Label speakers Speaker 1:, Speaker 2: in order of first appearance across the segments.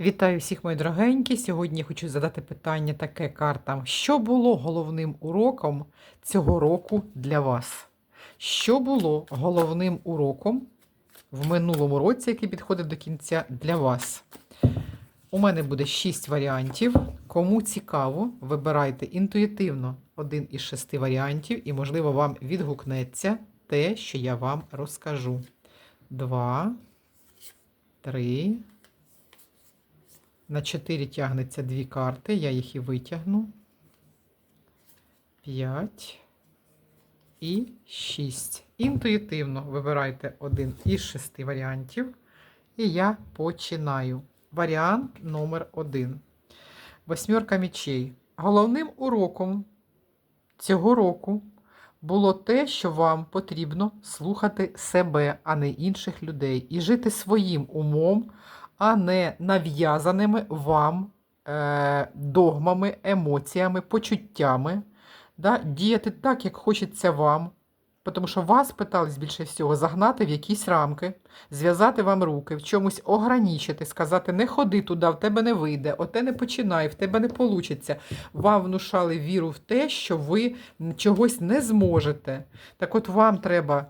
Speaker 1: Вітаю всіх, мої дорогенькі. Сьогодні я хочу задати питання таке картам. Що було головним уроком цього року для вас? Що було головним уроком в минулому році, який підходить до кінця для вас? У мене буде 6 варіантів. Кому цікаво, вибирайте інтуїтивно один із шести варіантів, і, можливо, вам відгукнеться те, що я вам розкажу. Два, три. На 4 тягнеться дві карти, я їх і витягну. 5 і 6. Інтуїтивно вибирайте один із шести варіантів. І я починаю. Варіант номер 1. Восьмерка мечей. Головним уроком цього року було те, що вам потрібно слухати себе, а не інших людей, і жити своїм умом а не нав'язаними вам е, догмами, емоціями, почуттями, да? діяти так, як хочеться вам. Тому що вас питались більше всього загнати в якісь рамки, зв'язати вам руки, в чомусь ограничити, сказати, не ходи туди, в тебе не вийде, оте не починай, в тебе не вийде. Вам внушали віру в те, що ви чогось не зможете. Так от вам треба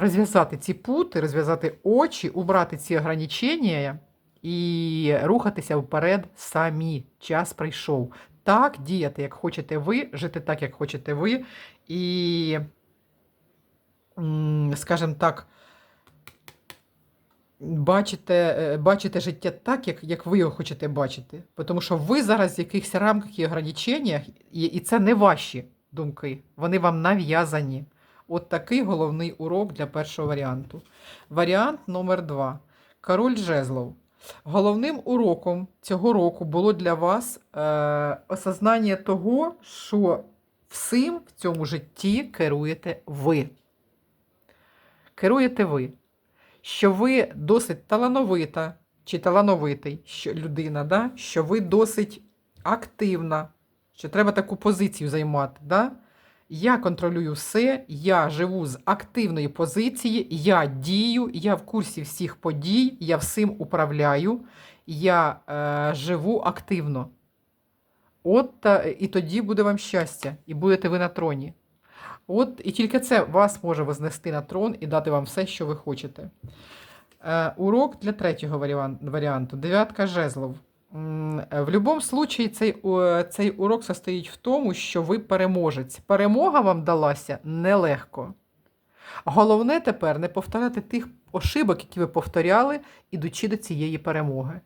Speaker 1: розв'язати ці пути, розв'язати очі, убрати ці ограничення і рухатися вперед самі. Час прийшов. Так, діяти, як хочете ви, жити так, як хочете ви, і, скажімо так, бачите е, бачите життя так, як як ви його хочете бачити. Тому що ви зараз в якихось рамках і ограниченнях, і, і це не ваші думки, вони вам нав'язані. От такий головний урок для першого варіанту. Варіант номер два. Король жезлов. Головним уроком цього року було для вас е, осознання того, що всім в цьому житті керуєте ви. Керуєте ви. Що ви досить талановита чи талановитий що людина, да? що ви досить активна, що треба таку позицію займати. Да? Я контролюю все, я живу з активної позиції, я дію, я в курсі всіх подій, я всім управляю, я е, живу активно. От е, і тоді буде вам щастя, і будете ви на троні. От і тільки це вас може вознести на трон і дати вам все, що ви хочете. Е, урок для третього варіанту. Дев'ятка жезлов. В будь-якому случаї цей цей урок состоїть в тому, що ви переможець. Перемога вам далася нелегко. Головне тепер не повторяти тих ошибок, які ви повторяли, ідучи до цієї перемоги.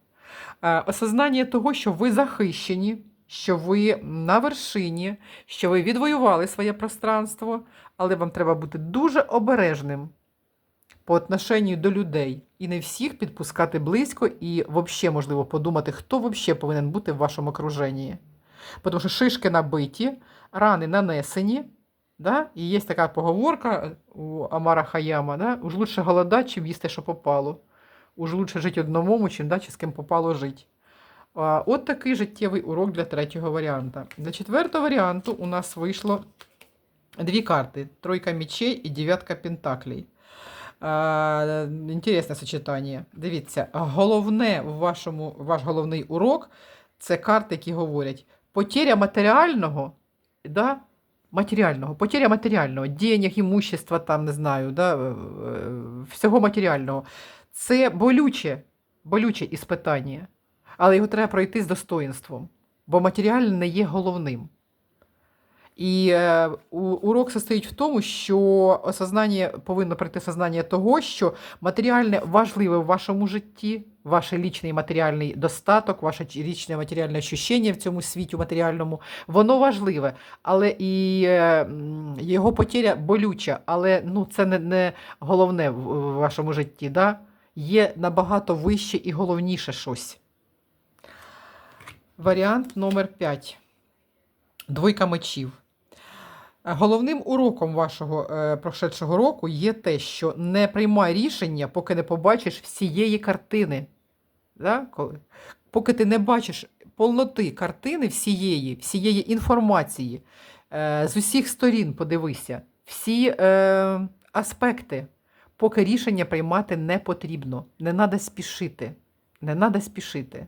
Speaker 1: Е, осознання того, що ви захищені, що ви на вершині, що ви відвоювали своє пространство, але вам треба бути дуже обережним по отношенню до людей і не всіх підпускати близько, і взагалі, можливо, подумати, хто взагалі повинен бути в вашому окруженні. Тому що шишки набиті, рани нанесені. Да? І є така поговорка у Амара Хаяма: да? уж лучше голодати, чим їсти, що попало. Уж лучше жити одному, чим да, чи з ким попало жити. От такий життєвий урок для третього варіанта. Для четвертого варіанту у нас вийшло дві карти: тройка мечей і дев'ятка пентаклей. Інтересне сочетання. Дивіться, головне в вашому, ваш головний урок це карти, які говорять: потеря матеріального, да, матеріального, потеря матеріального, денег, імущества, там, не знаю, да, е, всього матеріального. Це болюче, болюче іспитання. Але його треба пройти з достоїнством, бо матеріальне не є головним. І е, урок состоїть в тому, що осознання повинно прийти сознання того, що матеріальне важливе в вашому житті, ваш лічний матеріальний достаток, ваше лічне матеріальне ощущення в цьому світі матеріальному, воно важливе, але і е, його потеря болюча, але ну, це не не головне в вашому житті. Да? Є набагато вище і головніше щось. Варіант номер 5. Двойка мечів. Головним уроком вашого е, прошедшого року є те, що не приймай рішення, поки не побачиш всієї картини. Да? Коли? Поки ти не бачиш повноти картини всієї, всієї інформації, е, з усіх сторін подивися, всі е, аспекти, поки рішення приймати не потрібно, не треба спішити. Не треба спішити.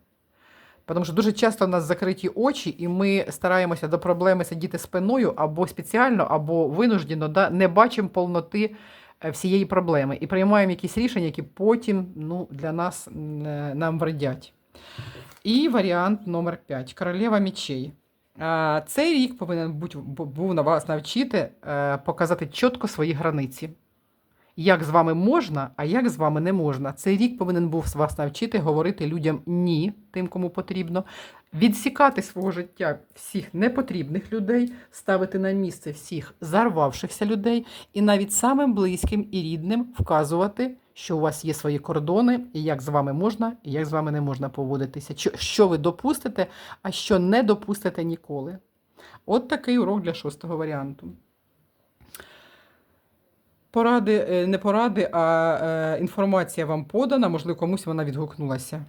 Speaker 1: Тому що дуже часто у нас закриті очі, і ми стараємося до проблеми сидіти спиною або спеціально, або винуждено, да, не бачимо повноти е, всієї проблеми і приймаємо якісь рішення, які потім ну, для нас е, нам вредять. І варіант номер 5 королева мічей. Е, Цей рік повинен бути, був на вас навчити показати чітко свої границі. Як з вами можна, а як з вами не можна. Цей рік повинен був вас навчити говорити людям ні, тим, кому потрібно, відсікати свого життя всіх непотрібних людей, ставити на місце всіх зарвавшихся людей, і навіть самим близьким і рідним вказувати, що у вас є свої кордони, і як з вами можна, і як з вами не можна поводитися. Що- ви допустите, а що не допустите ніколи. От такий урок для шостого варіанту. Поради, е, не поради, а е, інформація вам подана, можливо, комусь вона відгукнулася.